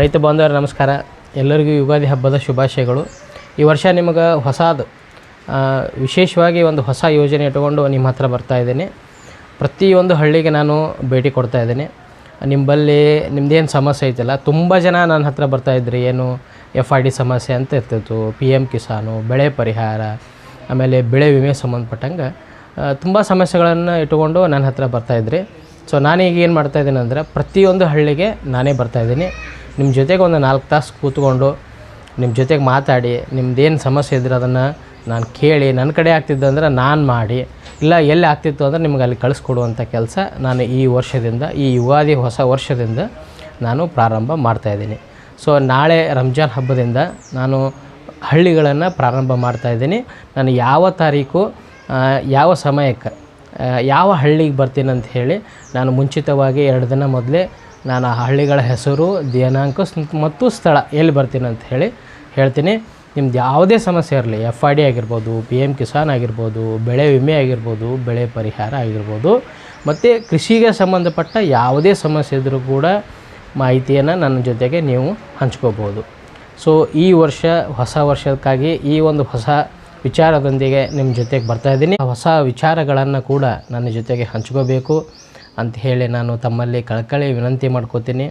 ರೈತ ಬಾಂಧವರ ನಮಸ್ಕಾರ. ಎಲ್ಲರಿಗೂ ಯುಗಾದಿ ಹಬ್ಬದ ಶುಭಾಶಯಗಳು. ಈ ವರ್ಷ ನಿಮಗೆ ಹೊಸದು ವಿಶೇಷವಾಗಿ ಒಂದು ಹೊಸ ಯೋಜನೆ ಇಟ್ಟುಕೊಂಡು ನಿಮ್ಮ ಹತ್ರ ಬರ್ತಾ ಇದ್ದೀನಿ. ಪ್ರತಿಯೊಂದು ಹಳ್ಳಿಗೆ ನಾನು ಭೇಟಿ ಕೊಡ್ತಾ ಇದ್ದೀನಿ. ನಿಮ್ಮಲ್ಲಿ ನಿಮ್ಮದೇನು ಸಮಸ್ಯೆ ಐತಲ್ಲ, ತುಂಬ ಜನ ನನ್ನ ಹತ್ರ ಬರ್ತಾ ಇದ್ರಿ, ಏನು ಎಫ್ ಐ ಡಿ ಸಮಸ್ಯೆ ಅಂತ ಇರ್ತಿತ್ತು, ಪಿ ಎಂ ಕಿಸಾನು, ಬೆಳೆ ಪರಿಹಾರ, ಆಮೇಲೆ ಬೆಳೆ ವಿಮೆ ಸಂಬಂಧಪಟ್ಟಂಗೆ ತುಂಬ ಸಮಸ್ಯೆಗಳನ್ನು ಇಟ್ಟುಕೊಂಡು ನನ್ನ ಹತ್ರ ಬರ್ತಾಯಿದ್ರಿ ಸೊ ನಾನೀಗ ಏನು ಮಾಡ್ತಾಯಿದ್ದೀನಿ ಅಂದರೆ, ಪ್ರತಿಯೊಂದು ಹಳ್ಳಿಗೆ ನಾನೇ ಬರ್ತಾಯಿದ್ದೀನಿ ನಿಮ್ಮ ಜೊತೆಗೆ ಒಂದು ನಾಲ್ಕು ತಾಸು ಕೂತ್ಕೊಂಡು ನಿಮ್ಮ ಜೊತೆಗೆ ಮಾತಾಡಿ ನಿಮ್ಮದೇನು ಸಮಸ್ಯೆ ಇದ್ರೆ ಅದನ್ನು ನಾನು ಕೇಳಿ ನನ್ನ ಕಡೆ ಆಗ್ತಿದ್ದು ಅಂದರೆ ನಾನು ಮಾಡಿ, ಇಲ್ಲ ಎಲ್ಲಿ ಆಗ್ತಿತ್ತು ಅಂದರೆ ನಿಮ್ಗೆ ಅಲ್ಲಿ ಕಳಿಸ್ಕೊಡುವಂಥ ಕೆಲಸ ನಾನು ಈ ವರ್ಷದಿಂದ, ಈ ಯುಗಾದಿ ಹೊಸ ವರ್ಷದಿಂದ ನಾನು ಪ್ರಾರಂಭ ಮಾಡ್ತಾಯಿದ್ದೀನಿ ಸೊ ನಾಳೆ ರಂಜಾನ್ ಹಬ್ಬದಿಂದ ನಾನು ಹಳ್ಳಿಗಳನ್ನು ಪ್ರಾರಂಭ ಮಾಡ್ತಾಯಿದ್ದೀನಿ ನಾನು ಯಾವ ತಾರೀಕು ಯಾವ ಸಮಯಕ್ಕೆ ಯಾವ ಹಳ್ಳಿಗೆ ಬರ್ತೀನಿ ಅಂತ ಹೇಳಿ ನಾನು ಮುಂಚಿತವಾಗಿ ಎರಡು ದಿನ ಮೊದಲೇ ನಾನು ಆ ಹಳ್ಳಿಗಳ ಹೆಸರು, ದಿನಾಂಕ ಮತ್ತು ಸ್ಥಳ ಎಲ್ಲಿ ಬರ್ತೀನಿ ಅಂತ ಹೇಳಿ ಹೇಳ್ತೀನಿ. ನಿಮ್ದು ಯಾವುದೇ ಸಮಸ್ಯೆ ಇರಲಿ ಎಫ್ ಐ ಡಿ ಆಗಿರ್ಬೋದು ಪಿ ಎಂ ಕಿಸಾನ್ ಆಗಿರ್ಬೋದು, ಬೆಳೆ ವಿಮೆ ಆಗಿರ್ಬೋದು, ಬೆಳೆ ಪರಿಹಾರ ಆಗಿರ್ಬೋದು, ಮತ್ತು ಕೃಷಿಗೆ ಸಂಬಂಧಪಟ್ಟ ಯಾವುದೇ ಸಮಸ್ಯೆ ಇದ್ದರೂ ಕೂಡ ಮಾಹಿತಿಯನ್ನು ನನ್ನ ಜೊತೆಗೆ ನೀವು ಹಂಚ್ಕೋಬೋದು. ಸೊ ಈ ವರ್ಷ ಹೊಸ ವರ್ಷಕ್ಕಾಗಿ ಈ ಒಂದು ಹೊಸ ವಿಚಾರದೊಂದಿಗೆ ನಿಮ್ಮ ಜೊತೆಗೆ ಬರ್ತಾ ಇದ್ದೀನಿ. ಹೊಸ ವಿಚಾರಗಳನ್ನು ಕೂಡ ನನ್ನ ಜೊತೆಗೆ ಹಂಚ್ಕೋಬೇಕು. ಅಂತ ಹೇಳಿ ನಾನು ತಮ್ಮಲ್ಲಿ ಕಳಕಳಿ ವಿನಂತಿ ಮಾಡ್ಕೋತೀನಿ.